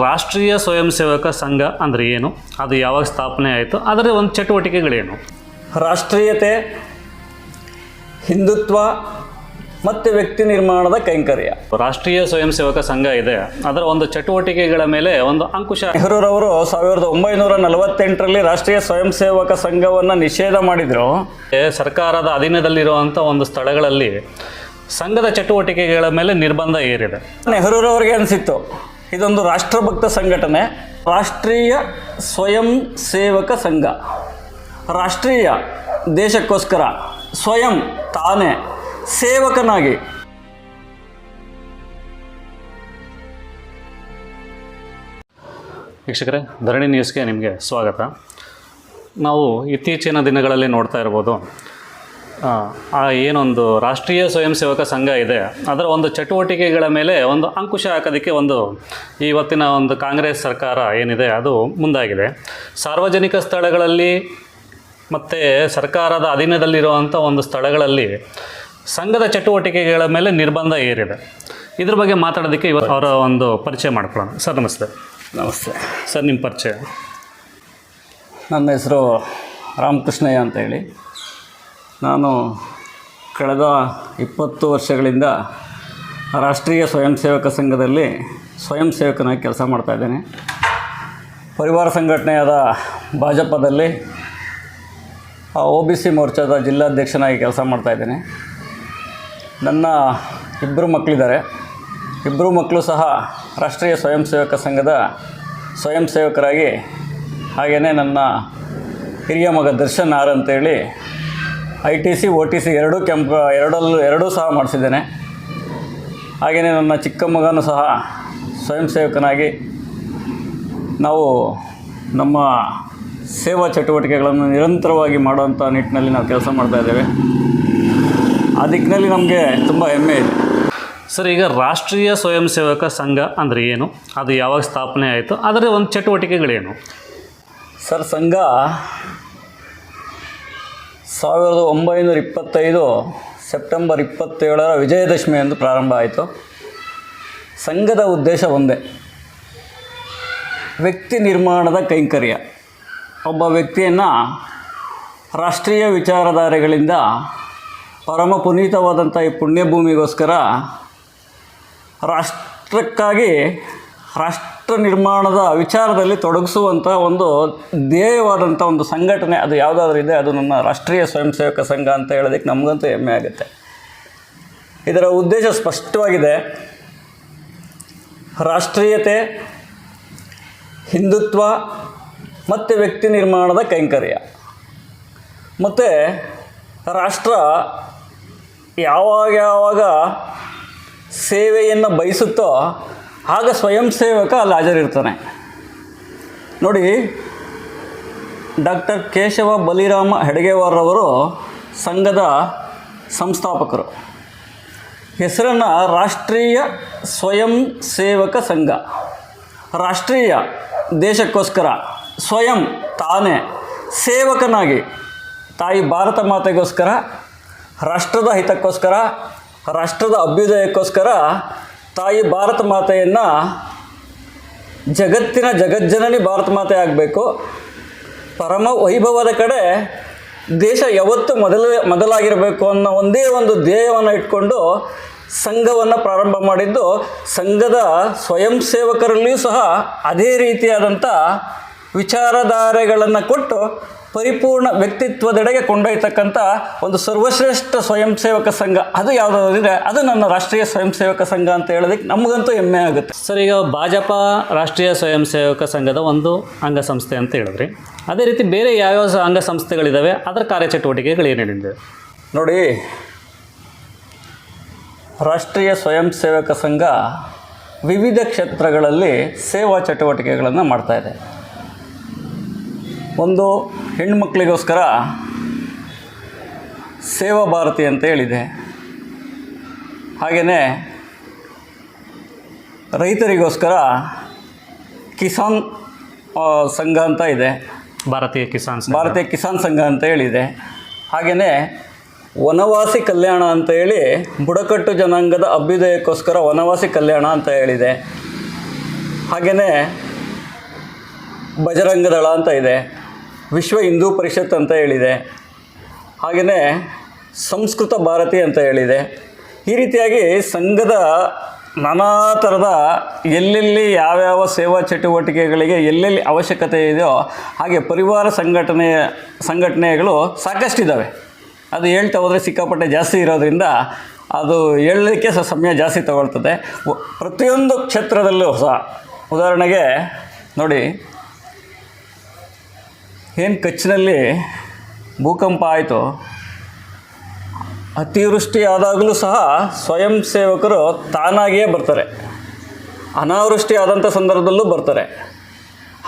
ರಾಷ್ಟ್ರೀಯ ಸ್ವಯಂ ಸೇವಕ ಸಂಘ ಅಂದರೆ ಏನು? ಅದು ಯಾವಾಗ ಸ್ಥಾಪನೆ ಆಯಿತು? ಅದರ ಒಂದು ಚಟುವಟಿಕೆಗಳೇನು? ರಾಷ್ಟ್ರೀಯತೆ ಹಿಂದುತ್ವ ಮತ್ತು ವ್ಯಕ್ತಿ ನಿರ್ಮಾಣದ ಕೈಂಕರ್ಯ. ರಾಷ್ಟ್ರೀಯ ಸ್ವಯಂ ಸೇವಕ ಸಂಘ ಇದೆ. ಅದರ ಒಂದು ಚಟುವಟಿಕೆಗಳ ಮೇಲೆ ಒಂದು ಅಂಕುಶ ನೆಹರೂರವರು ಸಾವಿರದ ಒಂಬೈನೂರ ನಲವತ್ತೆಂಟರಲ್ಲಿ ರಾಷ್ಟ್ರೀಯ ಸ್ವಯಂ ಸೇವಕ ಸಂಘವನ್ನು ನಿಷೇಧ ಮಾಡಿದರು. ಸರ್ಕಾರದ ಅಧೀನದಲ್ಲಿರುವಂಥ ಒಂದು ಸ್ಥಳಗಳಲ್ಲಿ ಸಂಘದ ಚಟುವಟಿಕೆಗಳ ಮೇಲೆ ನಿರ್ಬಂಧ ಏರಿದೆ. ನೆಹರೂರವ್ರಿಗೆ ಅನಿಸಿತ್ತು. ಇದೊಂದು ರಾಷ್ಟ್ರಭಕ್ತ ಸಂಘಟನೆ. ರಾಷ್ಟ್ರೀಯ ಸ್ವಯಂ ಸೇವಕ ಸಂಘ. ರಾಷ್ಟ್ರೀಯ ದೇಶಕ್ಕೋಸ್ಕರ ಸ್ವಯಂ ತಾನೇ ಸೇವಕನಾಗಿ. ವೀಕ್ಷಕರೇ, ಧರಣಿ ನ್ಯೂಸ್ಗೆ ನಿಮಗೆ ಸ್ವಾಗತ. ನಾವು ಇತ್ತೀಚಿನ ದಿನಗಳಲ್ಲಿ ನೋಡ್ತಾ ಇರ್ಬೋದು ಆ, ಏನೊಂದು ರಾಷ್ಟ್ರೀಯ ಸ್ವಯಂ ಸೇವಕ ಸಂಘ ಇದೆ. ಅದರ ಒಂದು ಚಟುವಟಿಕೆಗಳ ಮೇಲೆ ಒಂದು ಅಂಕುಶ ಹಾಕೋದಕ್ಕೆ ಒಂದು ಇವತ್ತಿನ ಒಂದು ಕಾಂಗ್ರೆಸ್ ಸರ್ಕಾರ ಏನಿದೆ ಅದು ಮುಂದಾಗಿದೆ. ಸಾರ್ವಜನಿಕ ಸ್ಥಳಗಳಲ್ಲಿ ಮತ್ತು ಸರ್ಕಾರದ ಅಧೀನದಲ್ಲಿರುವಂಥ ಒಂದು ಸ್ಥಳಗಳಲ್ಲಿ ಸಂಘದ ಚಟುವಟಿಕೆಗಳ ಮೇಲೆ ನಿರ್ಬಂಧ ಏರಿದೆ. ಇದ್ರ ಬಗ್ಗೆ ಮಾತಾಡೋದಕ್ಕೆ ಇವತ್ತು ಅವರ ಒಂದು ಪರಿಚಯ ಮಾಡ್ಕೊಳ್ಳೋಣ. ಸರ್ ನಮಸ್ತೆ. ನಮಸ್ತೆ. ಸರ್ ನಿಮ್ಮ ಪರಿಚಯ. ನನ್ನ ಹೆಸರು ರಾಮಕೃಷ್ಣಯ್ಯ ಅಂತ ಹೇಳಿ ನಾನು ಕಳೆದ ಇಪ್ಪತ್ತು ವರ್ಷಗಳಿಂದ ರಾಷ್ಟ್ರೀಯ ಸ್ವಯಂ ಸೇವಕ ಸಂಘದಲ್ಲಿ ಸ್ವಯಂ ಸೇವಕನಾಗಿ ಕೆಲಸ ಮಾಡ್ತಾಯಿದ್ದೇನೆ ಪರಿವಾರ ಸಂಘಟನೆಯಾದ ಭಾಜಪದಲ್ಲಿ ಒ ಬಿ ಸಿ ಮೋರ್ಚಾದ ಜಿಲ್ಲಾಧ್ಯಕ್ಷನಾಗಿ ಕೆಲಸ ಮಾಡ್ತಾಯಿದ್ದೇನೆ ನನ್ನ ಇಬ್ಬರು ಮಕ್ಕಳಿದ್ದಾರೆ. ಇಬ್ಬರು ಮಕ್ಕಳು ಸಹ ರಾಷ್ಟ್ರೀಯ ಸ್ವಯಂ ಸೇವಕ ಸಂಘದ ಸ್ವಯಂ ಸೇವಕರಾಗಿ ಹಾಗೆಯೇ ನನ್ನ ಹಿರಿಯ ಮಗ ದರ್ಶನ್ ಆರ್ ಅಂತೇಳಿ I T C O T C ಎರಡೂ ಕೆಂಪ ಎರಡಲ್ಲೂ ಎರಡೂ ಸಹ ಮಾಡಿಸಿದ್ದೇನೆ. ಹಾಗೆಯೇ ನನ್ನ ಚಿಕ್ಕ ಮಗನೂ ಸಹ ಸ್ವಯಂ ಸೇವಕನಾಗಿ ನಾವು ನಮ್ಮ ಸೇವಾ ಚಟುವಟಿಕೆಗಳನ್ನು ನಿರಂತರವಾಗಿ ಮಾಡುವಂಥ ನಿಟ್ಟಿನಲ್ಲಿ ನಾವು ಕೆಲಸ ಮಾಡ್ತಾ ಇದ್ದೇವೆ. ಆ ದಿಕ್ಕಿನಲ್ಲಿ ನಮಗೆ ತುಂಬ ಹೆಮ್ಮೆ ಇದೆ. ಸರ್ ಈಗ ರಾಷ್ಟ್ರೀಯ ಸ್ವಯಂ ಸೇವಕ ಸಂಘ ಅಂದರೆ ಏನು? ಅದು ಯಾವಾಗ ಸ್ಥಾಪನೆ ಆಯಿತು? ಅದರ ಒಂದು ಚಟುವಟಿಕೆಗಳೇನು? ಸರ್ ಸಂಘ ಸಾವಿರದ ಒಂಬೈನೂರ ಇಪ್ಪತ್ತೈದು ಸೆಪ್ಟೆಂಬರ್ ಇಪ್ಪತ್ತೇಳರ ವಿಜಯದಶಮಿ ಎಂದು ಪ್ರಾರಂಭ ಆಯಿತು. ಸಂಘದ ಉದ್ದೇಶ ಒಂದೇ. ವ್ಯಕ್ತಿ ನಿರ್ಮಾಣದ ಕೈಂಕರ್ಯ. ಒಬ್ಬ ವ್ಯಕ್ತಿಯನ್ನು ರಾಷ್ಟ್ರೀಯ ವಿಚಾರಧಾರೆಗಳಿಂದ ಪರಮ ಪುನೀತವಾದಂಥ ಈ ಪುಣ್ಯಭೂಮಿಗೋಸ್ಕರ ರಾಷ್ಟ್ರಕ್ಕಾಗಿ ರಾಷ್ಟ್ರ ನಿರ್ಮಾಣದ ವಿಚಾರದಲ್ಲಿ ತೊಡಗಿಸುವಂಥ ಒಂದು ಧ್ಯೇಯವಾದಂಥ ಒಂದು ಸಂಘಟನೆ ಅದು ಯಾವುದಾದ್ರೂ ಇದೆ, ಅದು ನನ್ನ ರಾಷ್ಟ್ರೀಯ ಸ್ವಯಂ ಸೇವಕ ಸಂಘ ಅಂತ ಹೇಳೋದಕ್ಕೆ ನಮಗಂತೂ ಹೆಮ್ಮೆ ಆಗುತ್ತೆ. ಇದರ ಉದ್ದೇಶ ಸ್ಪಷ್ಟವಾಗಿದೆ. ರಾಷ್ಟ್ರೀಯತೆ, ಹಿಂದುತ್ವ ಮತ್ತು ವ್ಯಕ್ತಿ ನಿರ್ಮಾಣದ ಕೈಂಕರ್ಯ. ಮತ್ತು ರಾಷ್ಟ್ರ ಯಾವಾಗ ಯಾವಾಗ ಸೇವೆಯನ್ನು ಬಯಸುತ್ತೋ ಆಗ ಸ್ವಯಂ ಸೇವಕ ಅಲ್ಲಿ ಹಾಜರಿರ್ತಾನೆ. ನೋಡಿ, ಡಾಕ್ಟರ್ ಕೇಶವ ಬಲಿರಾಮ ಹೆಡಗೇವಾರವರು ಸಂಘದ ಸಂಸ್ಥಾಪಕರು. ಹೆಸರನ್ನು ರಾಷ್ಟ್ರೀಯ ಸ್ವಯಂ ಸೇವಕ ಸಂಘ, ರಾಷ್ಟ್ರೀಯ ದೇಶಕ್ಕೋಸ್ಕರ ಸ್ವಯಂ ತಾನೇ ಸೇವಕನಾಗಿ ತಾಯಿ ಭಾರತ ಮಾತೆಗೋಸ್ಕರ, ರಾಷ್ಟ್ರದ ಹಿತಕ್ಕೋಸ್ಕರ, ರಾಷ್ಟ್ರದ ಅಭ್ಯುದಯಕ್ಕೋಸ್ಕರ ತಾಯಿ ಭಾರತ ಮಾತೆಯನ್ನು ಜಗತ್ತಿನ ಜಗಜ್ಜನನಿ ಭಾರತ ಮಾತೆ ಆಗಬೇಕು. ಪರಮ ವೈಭವದ ಕಡೆ ದೇಶ ಯಾವತ್ತು ಮೊದಲ ಮೊದಲಾಗಿರಬೇಕು ಅನ್ನೋ ಒಂದೇ ಒಂದು ಧ್ಯೇಯವನ್ನು ಇಟ್ಕೊಂಡು ಸಂಘವನ್ನು ಪ್ರಾರಂಭ ಮಾಡಿದ್ದು, ಸಂಘದ ಸ್ವಯಂ ಸೇವಕರಲ್ಲಿಯೂ ಸಹ ಅದೇ ರೀತಿಯಾದಂಥ ವಿಚಾರಧಾರೆಗಳನ್ನು ಕೊಟ್ಟು ಪರಿಪೂರ್ಣ ವ್ಯಕ್ತಿತ್ವದೆಡೆಗೆ ಕೊಂಡೊಯ್ತಕ್ಕಂಥ ಒಂದು ಸರ್ವಶ್ರೇಷ್ಠ ಸ್ವಯಂ ಸೇವಕ ಸಂಘ ಅದು ಯಾವುದಾದ್ರೆ ಅದು ನನ್ನ ರಾಷ್ಟ್ರೀಯ ಸ್ವಯಂ ಸೇವಕ ಸಂಘ ಅಂತ ಹೇಳೋದಕ್ಕೆ ನಮಗಂತೂ ಹೆಮ್ಮೆ ಆಗುತ್ತೆ. ಸರ್ ಈಗ ಭಾಜಪ ರಾಷ್ಟ್ರೀಯ ಸ್ವಯಂ ಸೇವಕ ಸಂಘದ ಒಂದು ಅಂಗಸಂಸ್ಥೆ ಅಂತ ಹೇಳಿದ್ರಿ. ಅದೇ ರೀತಿ ಬೇರೆ ಯಾವ್ಯಾವ ಅಂಗ ಅಂಗಸಂಸ್ಥೆಗಳಿದ್ದಾವೆ ಅದರ ಕಾರ್ಯಚಟುವಟಿಕೆಗಳು ಏನೇನಿದೆ ನೋಡಿ ರಾಷ್ಟ್ರೀಯ ಸ್ವಯಂ ಸೇವಕ ಸಂಘ ವಿವಿಧ ಕ್ಷೇತ್ರಗಳಲ್ಲಿ ಸೇವಾ ಚಟುವಟಿಕೆಗಳನ್ನು ಮಾಡ್ತಾ ಇದೆ. ಒಂದು ಹೆಣ್ಮಕ್ಳಿಗೋಸ್ಕರ ಸೇವಾ ಭಾರತಿ ಅಂತ ಹೇಳಿದೆ. ಹಾಗೆಯೇ ರೈತರಿಗೋಸ್ಕರ ಕಿಸಾನ್ ಸಂಘ ಅಂತ ಇದೆ. ಭಾರತೀಯ ಕಿಸಾನ್. ಭಾರತೀಯ ಕಿಸಾನ್ ಸಂಘ ಅಂತ ಹೇಳಿದೆ. ಹಾಗೆಯೇ ವನವಾಸಿ ಕಲ್ಯಾಣ ಅಂತ ಹೇಳಿ ಬುಡಕಟ್ಟು ಜನಾಂಗದ ಅಭ್ಯುದಯಕ್ಕೋಸ್ಕರ ವನವಾಸಿ ಕಲ್ಯಾಣ ಅಂತ ಹೇಳಿದೆ. ಹಾಗೆಯೇ ಬಜರಂಗದಳ ಅಂತ ಇದೆ. ವಿಶ್ವ ಹಿಂದೂ ಪರಿಷತ್ ಅಂತ ಹೇಳಿದೆ. ಹಾಗೆಯೇ ಸಂಸ್ಕೃತ ಭಾರತಿ ಅಂತ ಹೇಳಿದೆ. ಈ ರೀತಿಯಾಗಿ ಸಂಘದ ನಾನಾ ಥರದ ಎಲ್ಲೆಲ್ಲಿ ಯಾವ್ಯಾವ ಸೇವಾ ಚಟುವಟಿಕೆಗಳಿಗೆ ಎಲ್ಲೆಲ್ಲಿ ಅವಶ್ಯಕತೆ ಇದೆಯೋ ಹಾಗೆ ಪರಿವಾರ ಸಂಘಟನೆ ಸಂಘಟನೆಗಳು ಸಾಕಷ್ಟಿದ್ದಾವೆ. ಅದು ಹೇಳ್ತಾ ಹೋದರೆ ಸಿಕ್ಕಾಪಟ್ಟೆ ಜಾಸ್ತಿ ಇರೋದ್ರಿಂದ ಅದು ಹೇಳಲಿಕ್ಕೆ ಸಹ ಸಮಯ ಜಾಸ್ತಿ ತಗೊಳ್ತದೆ. ಪ್ರತಿಯೊಂದು ಕ್ಷೇತ್ರದಲ್ಲೂ ಸಹ ಉದಾಹರಣೆಗೆ ನೋಡಿ ಏನು ಕಚ್ಚಿನಲ್ಲಿ ಭೂಕಂಪ ಆಯಿತು ಅತಿವೃಷ್ಟಿ ಆದಾಗಲೂ ಸಹ ಸ್ವಯಂ ಸೇವಕರು ತಾನಾಗಿಯೇ ಬರ್ತಾರೆ. ಅನಾವೃಷ್ಟಿ ಆದಂಥ ಸಂದರ್ಭದಲ್ಲೂ ಬರ್ತಾರೆ.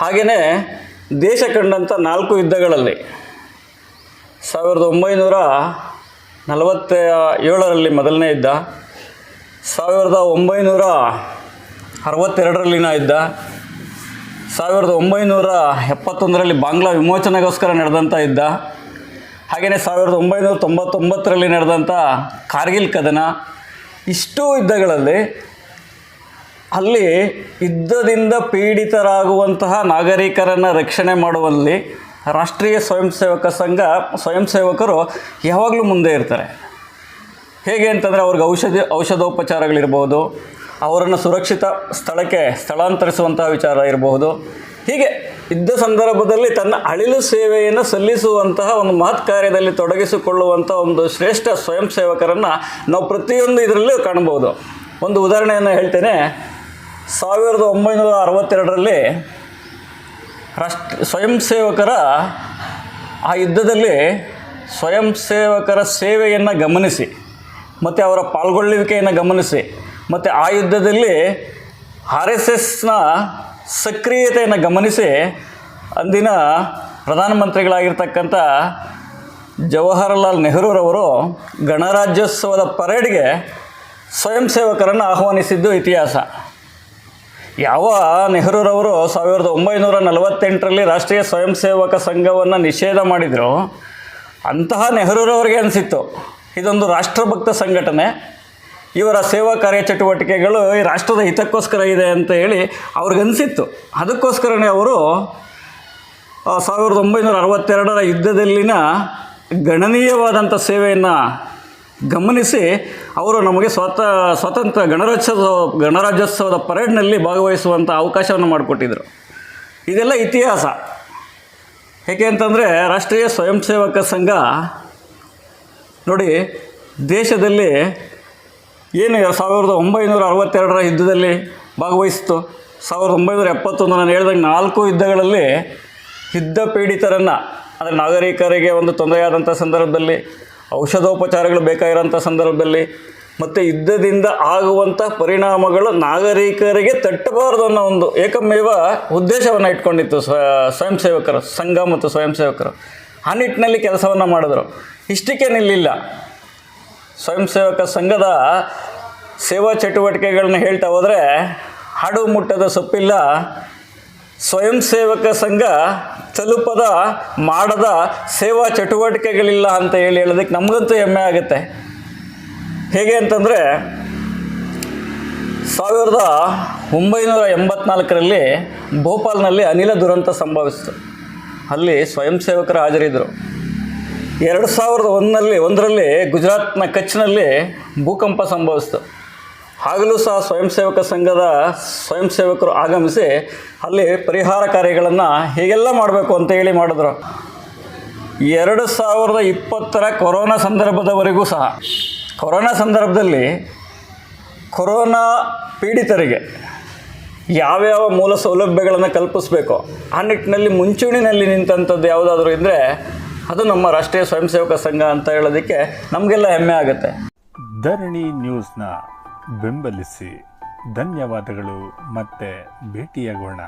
ಹಾಗೆಯೇ ದೇಶ ಕಂಡಂಥ ನಾಲ್ಕು ಯುದ್ಧಗಳಲ್ಲಿ ಸಾವಿರದ ಒಂಬೈನೂರ ನಲವತ್ತ ಏಳರಲ್ಲಿ ಮೊದಲನೇ ಯುದ್ಧ, ಸಾವಿರದ ಒಂಬೈನೂರ ಅರವತ್ತೆರಡರಲ್ಲಿನ ಯುದ್ಧ ಸಾವಿರದ ಒಂಬೈನೂರ ಎಪ್ಪತ್ತೊಂದರಲ್ಲಿ ಬಾಂಗ್ಲಾ ವಿಮೋಚನೆಗೋಸ್ಕರ ನಡೆದಂಥ ಯುದ್ಧ. ಹಾಗೆಯೇ ಸಾವಿರದ ಒಂಬೈನೂರ ತೊಂಬತ್ತೊಂಬತ್ತರಲ್ಲಿ ನಡೆದಂಥ ಕಾರ್ಗಿಲ್ ಕದನ. ಇಷ್ಟೋ ಯುದ್ಧಗಳಲ್ಲಿ ಅಲ್ಲಿ ಯುದ್ಧದಿಂದ ಪೀಡಿತರಾಗುವಂತಹ ನಾಗರಿಕರನ್ನು ರಕ್ಷಣೆ ಮಾಡುವಲ್ಲಿ ರಾಷ್ಟ್ರೀಯ ಸ್ವಯಂ ಸೇವಕ ಸಂಘ ಸ್ವಯಂ ಸೇವಕರು ಯಾವಾಗಲೂ ಮುಂದೆ ಇರ್ತಾರೆ. ಹೇಗೆ ಅಂತಂದರೆ ಅವ್ರಿಗೆ ಔಷಧಿ, ಔಷಧೋಪಚಾರಗಳಿರ್ಬೋದು ಅವರನ್ನು ಸುರಕ್ಷಿತ ಸ್ಥಳಕ್ಕೆ ಸ್ಥಳಾಂತರಿಸುವಂತಹ ವಿಚಾರ ಇರಬಹುದು. ಹೀಗೆ ಇದ್ದ ಸಂದರ್ಭದಲ್ಲಿ ತನ್ನ ಅಳಿಲು ಸೇವೆಯನ್ನು ಸಲ್ಲಿಸುವಂತಹ ಒಂದು ಮಹತ್ ಕಾರ್ಯದಲ್ಲಿ ತೊಡಗಿಸಿಕೊಳ್ಳುವಂಥ ಒಂದು ಶ್ರೇಷ್ಠ ಸ್ವಯಂ ಸೇವಕರನ್ನು ನಾವು ಪ್ರತಿಯೊಂದು ಇದರಲ್ಲೂ ಕಾಣಬಹುದು. ಒಂದು ಉದಾಹರಣೆಯನ್ನು ಹೇಳ್ತೇನೆ. ಸಾವಿರದ ಒಂಬೈನೂರ ಅರವತ್ತೆರಡರಲ್ಲಿ ರಾಷ್ಟ್ರ ಸ್ವಯಂ ಸೇವಕರ ಆ ಯುದ್ಧದಲ್ಲಿ ಸ್ವಯಂ ಸೇವಕರ ಸೇವೆಯನ್ನು ಗಮನಿಸಿ, ಮತ್ತು ಅವರ ಪಾಲ್ಗೊಳ್ಳುವಿಕೆಯನ್ನು ಗಮನಿಸಿ ಮತ್ತು ಆ ಯುದ್ಧದಲ್ಲಿ ಆರ್ ಎಸ್ ಎಸ್ನ ಸಕ್ರಿಯತೆಯನ್ನು ಗಮನಿಸಿ ಅಂದಿನ ಪ್ರಧಾನಮಂತ್ರಿಗಳಾಗಿರ್ತಕ್ಕಂಥ ಜವಾಹರಲಾಲ್ ನೆಹರೂರವರು ಗಣರಾಜ್ಯೋತ್ಸವದ ಪರೇಡ್ಗೆ ಸ್ವಯಂ ಸೇವಕರನ್ನು ಆಹ್ವಾನಿಸಿದ್ದು ಇತಿಹಾಸ. ಯಾವ ನೆಹರೂರವರು ಸಾವಿರದ ಒಂಬೈನೂರ ನಲವತ್ತೆಂಟರಲ್ಲಿ ರಾಷ್ಟ್ರೀಯ ಸ್ವಯಂ ಸೇವಕ ಸಂಘವನ್ನು ನಿಷೇಧ ಮಾಡಿದರು ಅಂತಹ ನೆಹರೂರವರಿಗೆ ಅನಿಸಿತ್ತು. ಇದೊಂದು ರಾಷ್ಟ್ರಭಕ್ತ ಸಂಘಟನೆ. ಇವರ ಸೇವಾ ಕಾರ್ಯಚಟುವಟಿಕೆಗಳು ಈ ರಾಷ್ಟ್ರದ ಹಿತಕ್ಕೋಸ್ಕರ ಇದೆ ಅಂತ ಹೇಳಿ ಅವ್ರಿಗನ್ಸಿತ್ತು ಅದಕ್ಕೋಸ್ಕರನೇ ಅವರು ಸಾವಿರದ ಒಂಬೈನೂರ ಅರವತ್ತೆರಡರ ಯುದ್ಧದಲ್ಲಿನ ಗಣನೀಯವಾದಂಥ ಸೇವೆಯನ್ನು ಗಮನಿಸಿ ಅವರು ನಮಗೆ ಸ್ವತ ಸ್ವತಂತ್ರ ಗಣರಾಜ್ಯೋತ್ಸವ, ಗಣರಾಜ್ಯೋತ್ಸವದ ಪರೇಡ್ನಲ್ಲಿ ಭಾಗವಹಿಸುವಂಥ ಅವಕಾಶವನ್ನು ಮಾಡಿಕೊಟ್ಟಿದ್ದರು ಇದೆಲ್ಲ ಇತಿಹಾಸ. ಏಕೆ ಅಂತಂದರೆ ರಾಷ್ಟ್ರೀಯ ಸ್ವಯಂ ಸೇವಕ ಸಂಘ ನೋಡಿ, ದೇಶದಲ್ಲಿ ಏನು ಸಾವಿರದ ಒಂಬೈನೂರ ಅರವತ್ತೆರಡರ ಯುದ್ಧದಲ್ಲಿ ಭಾಗವಹಿಸಿತು ಸಾವಿರದ ಒಂಬೈನೂರ ಎಪ್ಪತ್ತೊಂದು ನಾನು ಹೇಳ್ದಂಗೆ ನಾಲ್ಕು ಯುದ್ಧಗಳಲ್ಲಿ ಯುದ್ಧ ಪೀಡಿತರನ್ನು, ಅಂದರೆ ನಾಗರಿಕರಿಗೆ ಒಂದು ತೊಂದರೆಯಾದಂಥ ಸಂದರ್ಭದಲ್ಲಿ, ಔಷಧೋಪಚಾರಗಳು ಬೇಕಾಗಿರೋಂಥ ಸಂದರ್ಭದಲ್ಲಿ, ಮತ್ತು ಯುದ್ಧದಿಂದ ಆಗುವಂಥ ಪರಿಣಾಮಗಳು ನಾಗರಿಕರಿಗೆ ತಟ್ಟಬಾರದು ಅನ್ನೋ ಒಂದು ಏಕಮೇವ ಉದ್ದೇಶವನ್ನು ಇಟ್ಕೊಂಡಿತ್ತು ಸ್ವ ಸ್ವಯಂ ಸೇವಕರು ಸಂಘ ಮತ್ತು ಸ್ವಯಂ ಸೇವಕರು ಆ ನಿಟ್ಟಿನಲ್ಲಿ ಕೆಲಸವನ್ನು ಮಾಡಿದ್ರು. ಇಷ್ಟಕ್ಕೆ ನಿಲ್ಲಿಲ್ಲ. ಸ್ವಯಂ ಸೇವಕ ಸಂಘದ ಸೇವಾ ಚಟುವಟಿಕೆಗಳನ್ನ ಹೇಳ್ತಾ ಹೋದರೆ ಹಾಡು ಮುಟ್ಟದ ಸೊಪ್ಪಿಲ್ಲ. ಸ್ವಯಂ ಸೇವಕ ಸಂಘ ತಲುಪದ, ಮಾಡದ ಸೇವಾ ಚಟುವಟಿಕೆಗಳಿಲ್ಲ ಅಂತ ಹೇಳಿ ಹೇಳೋದಕ್ಕೆ ನಮಗಂತೂ ಹೆಮ್ಮೆ ಆಗುತ್ತೆ. ಹೇಗೆ ಅಂತಂದರೆ ಸಾವಿರದ ಒಂಬೈನೂರ ಎಂಬತ್ನಾಲ್ಕರಲ್ಲಿ ಭೋಪಾಲ್ನಲ್ಲಿ ಅನಿಲ ದುರಂತ ಸಂಭವಿಸಿತು. ಅಲ್ಲಿ ಸ್ವಯಂ ಸೇವಕರು ಹಾಜರಿದ್ದರು. ಎರಡು ಸಾವಿರದ ಒಂದರಲ್ಲಿ ಒಂದರಲ್ಲಿ ಗುಜರಾತ್ನ ಕಚ್ನಲ್ಲಿ ಭೂಕಂಪ ಸಂಭವಿಸಿತು. ಆಗಲೂ ಸಹ ಸ್ವಯಂ ಸೇವಕ ಸಂಘದ ಸ್ವಯಂ ಸೇವಕರು ಆಗಮಿಸಿ ಅಲ್ಲಿ ಪರಿಹಾರ ಕಾರ್ಯಗಳನ್ನು ಹೇಗೆಲ್ಲ ಮಾಡಬೇಕು ಅಂತ ಹೇಳಿ ಮಾಡಿದ್ರು. ಎರಡು ಸಾವಿರದ ಇಪ್ಪತ್ತರ ಕೊರೋನಾ ಸಂದರ್ಭದವರೆಗೂ ಸಹ, ಕೊರೋನಾ ಸಂದರ್ಭದಲ್ಲಿ ಕೊರೋನಾ ಪೀಡಿತರಿಗೆ ಯಾವ್ಯಾವ ಮೂಲ ಸೌಲಭ್ಯಗಳನ್ನು ಕಲ್ಪಿಸಬೇಕು ಆ ನಿಟ್ಟಿನಲ್ಲಿ ಮುಂಚೂಣಿನಲ್ಲಿ ನಿಂತಂಥದ್ದು ಯಾವುದಾದ್ರೂ ಇದ್ದರೆ ಅದು ನಮ್ಮ ರಾಷ್ಟ್ರೀಯ ಸ್ವಯಂ ಸೇವಕ ಸಂಘ ಅಂತ ಹೇಳೋದಕ್ಕೆ ನಮಗೆಲ್ಲ ಹೆಮ್ಮೆ ಆಗುತ್ತೆ. ಧರಣಿ ನ್ಯೂಸ್ನ ಬೆಂಬಲಿಸಿ ಧನ್ಯವಾದಗಳು ಮತ್ತೆ ಭೇಟಿಯಾಗೋಣ.